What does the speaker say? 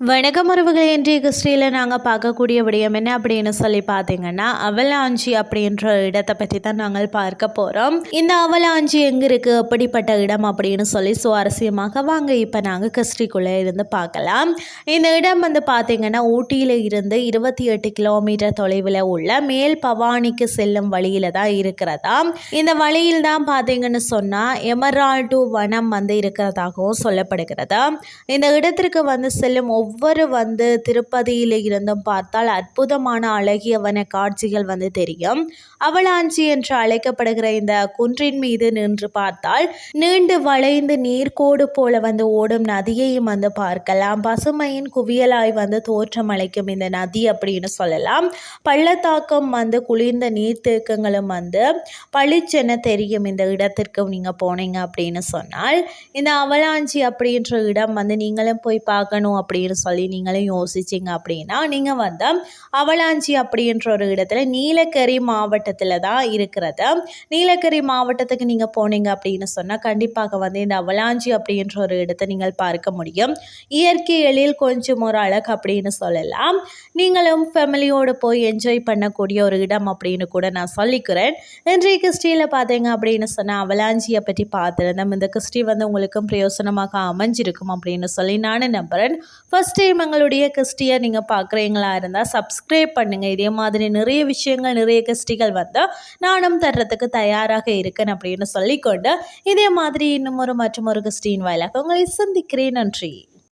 வணக்கம் உறவுகள் இன்றைய கிறிஸ்டியில் நாங்கள் பார்க்கக்கூடிய விடயம் என்ன அப்படின்னு சொல்லி பார்த்தீங்கன்னா அவலாஞ்சி அப்படின்ற இடத்தை பற்றி தான் நாங்கள் பார்க்க போகிறோம் இந்த அவலாஞ்சி எங்கே இருக்குது அப்படிப்பட்ட இடம் அப்படின்னு சொல்லி சுவாரஸ்யமாக வாங்க இப்போ நாங்கள் கிறிஸ்டிக்குள்ளே இருந்து பார்க்கலாம். இந்த இடம் வந்து பார்த்தீங்கன்னா ஊட்டியில் இருந்து இருபத்தி எட்டு கிலோமீட்டர் தொலைவில் உள்ள மேல் பவானிக்கு செல்லும் வழியில் தான் இருக்கிறதா. இந்த வழியில் தான் பார்த்தீங்கன்னு சொன்னால் எமரால்டு வனம் வந்து இருக்கிறதாகவும் சொல்லப்படுகிறது. இந்த இடத்திற்கு வந்து செல்லும் ஒவ்வொரு வந்து திருப்பதியில் இருந்தும் பார்த்தால் அற்புதமான அழகியவன காட்சிகள் வந்து தெரியும். அவளாஞ்சி என்று அழைக்கப்படுகிற இந்த குன்றின் மீது நின்று பார்த்தால் நீண்டு வளைந்து நீர்க்கோடு போல வந்து ஓடும் நதியையும் வந்து பார்க்கலாம். பசுமையின் குவியலாய் வந்து தோற்றம் அளிக்கும் இந்த நதி அப்படின்னு சொல்லலாம். பள்ளத்தாக்கம் வந்து குளிர்ந்த நீர்த்தேக்கங்களும் வந்து பளிச்சென தெரியும் இந்த இடத்திற்கு நீங்கள் போனீங்க அப்படின்னு சொன்னால் இந்த அவலாஞ்சி அப்படின்ற இடம் வந்து நீங்களும் போய் பார்க்கணும் அப்படின்னு சொல்லி நீங்களும் யோசிச்சிங்க அப்படின்னா நீங்கள் வந்து அவலாஞ்சி அப்படின்ற ஒரு இடத்துல நீலக்கரி மாவட்டத்தில் தான் இருக்கிறது நீலக்கரி மாவட்டத்துக்கு நீங்கள் போனீங்க அப்படின்னு சொன்னால் கண்டிப்பாக வந்து இந்த அவலாஞ்சி அப்படின்ற ஒரு இடத்தை நீங்கள் பார்க்க முடியும். இயற்கை எழில் கொஞ்சம் ஒரு அழகு அப்படின்னு சொல்லலாம். நீங்களும் ஃபேமிலியோடு போய் என்ஜாய் பண்ணக்கூடிய ஒரு இடம் அப்படின்னு கூட நான் சொல்லிக்கிறேன். இன்றைய கிறிஸ்டியில் பார்த்தீங்க அப்படின்னு சொன்னால் அவலாஞ்சியை பற்றி பார்த்துருந்தோம். இந்த கிறிஸ்டி வந்து உங்களுக்கும் பிரயோசனமாக அமைஞ்சிருக்கும் அப்படின்னு சொல்லி நானும் நம்புகிறேன் ஃபஸ்ட் டைம் எங்களுடைய கிறிஸ்டியை நீங்கள் பார்க்குறீங்களா இருந்தால் சப்ஸ்கிரைப் பண்ணுங்கள் இதே மாதிரி நிறைய விஷயங்கள் நிறைய கிறிஸ்டிகள் வந்து நானும் தர்றதுக்கு தயாராக இருக்கேன் அப்படின்னு சொல்லிக்கொண்டு இதே மாதிரி இன்னும் ஒரு மற்றும் ஒரு கிறிஸ்டியின் வாயிலாக உங்களை சந்திக்கிறேன். நன்றி.